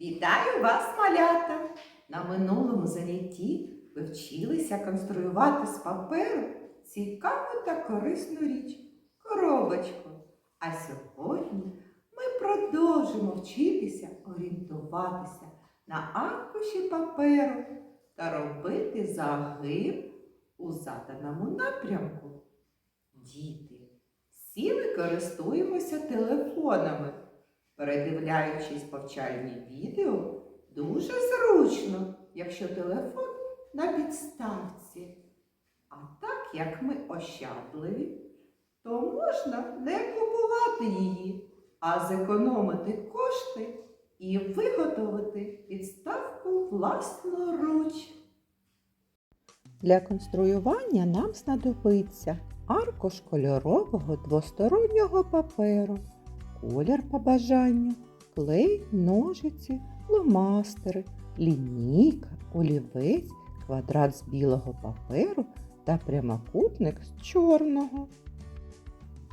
Вітаю вас, малята! На минулому занятті ви вчилися конструювати з паперу цікаву та корисну річ коробочку. А сьогодні ми продовжимо вчитися орієнтуватися на аркуші паперу та робити загиб у заданому напрямку. Діти, всі ми користуємося телефонами. Передивляючись повчальні відео, дуже зручно, якщо телефон на підставці. А так як ми ощадливі, то можна не купувати її, а зекономити кошти і виготовити підставку власноруч. Для конструювання нам знадобиться аркуш кольорового двостороннього паперу, колір по бажанню, клей, ножиці, фломастери, лінійка, олівець, квадрат з білого паперу та прямокутник з чорного.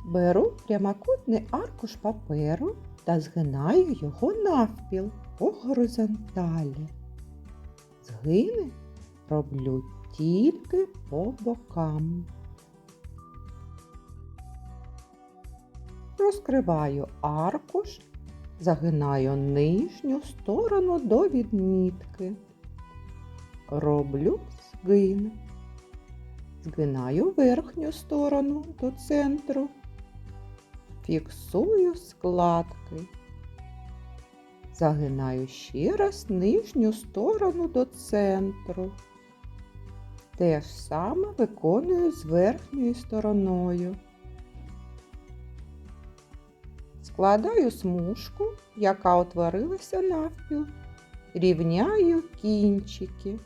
Беру прямокутний аркуш паперу та згинаю його навпіл по горизонталі. Згини роблю тільки по бокам. Розкриваю аркуш, загинаю нижню сторону до відмітки. Роблю згин. Згинаю верхню сторону до центру. Фіксую складки. Загинаю ще раз нижню сторону до центру. Те ж саме виконую з верхньою стороною. Складаю смужку, яка утворилася навпіл, рівняю кінчики.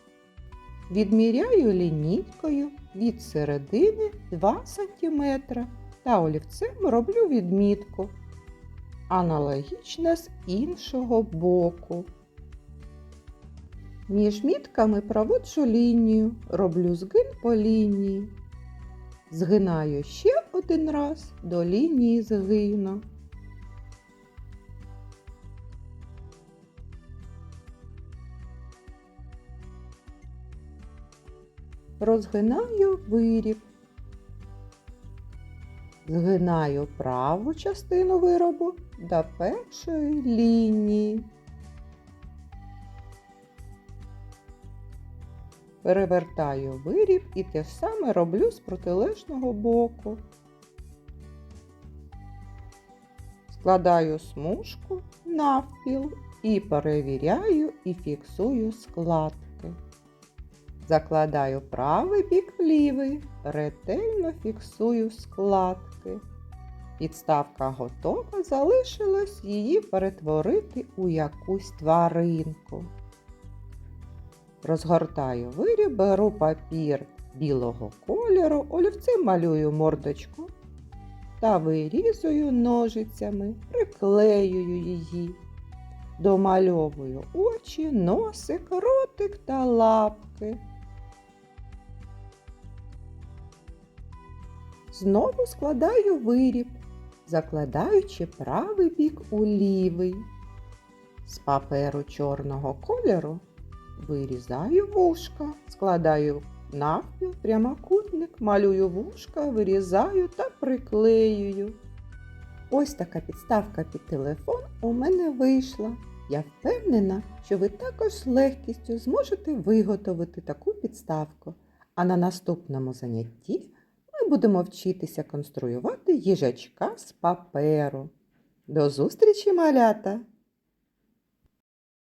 Відміряю лінійкою від середини 2 см та олівцем роблю відмітку. Аналогічно з іншого боку. Між мітками проводжу лінію, роблю згин по лінії. Згинаю ще один раз до лінії згину. Розгинаю виріб. Згинаю праву частину виробу до першої лінії. Перевертаю виріб і те саме роблю з протилежного боку. Складаю смужку навпіл і перевіряю і фіксую складки. Закладаю правий бік в лівий, ретельно фіксую складки. Підставка готова, залишилось її перетворити у якусь тваринку. Розгортаю виріб, беру папір білого кольору, олівцем малюю мордочку та вирізую ножицями, приклеюю її. Домальовую очі, носик, ротик та лапки. Знову складаю виріб, закладаючи правий бік у лівий. З паперу чорного кольору вирізаю вушка, складаю навпіл прямокутник, малюю вушка, вирізаю та приклеюю. Ось така підставка під телефон у мене вийшла. Я впевнена, що ви також з легкістю зможете виготовити таку підставку. А на наступному занятті будемо вчитися конструювати їжачка з паперу. До зустрічі, малята!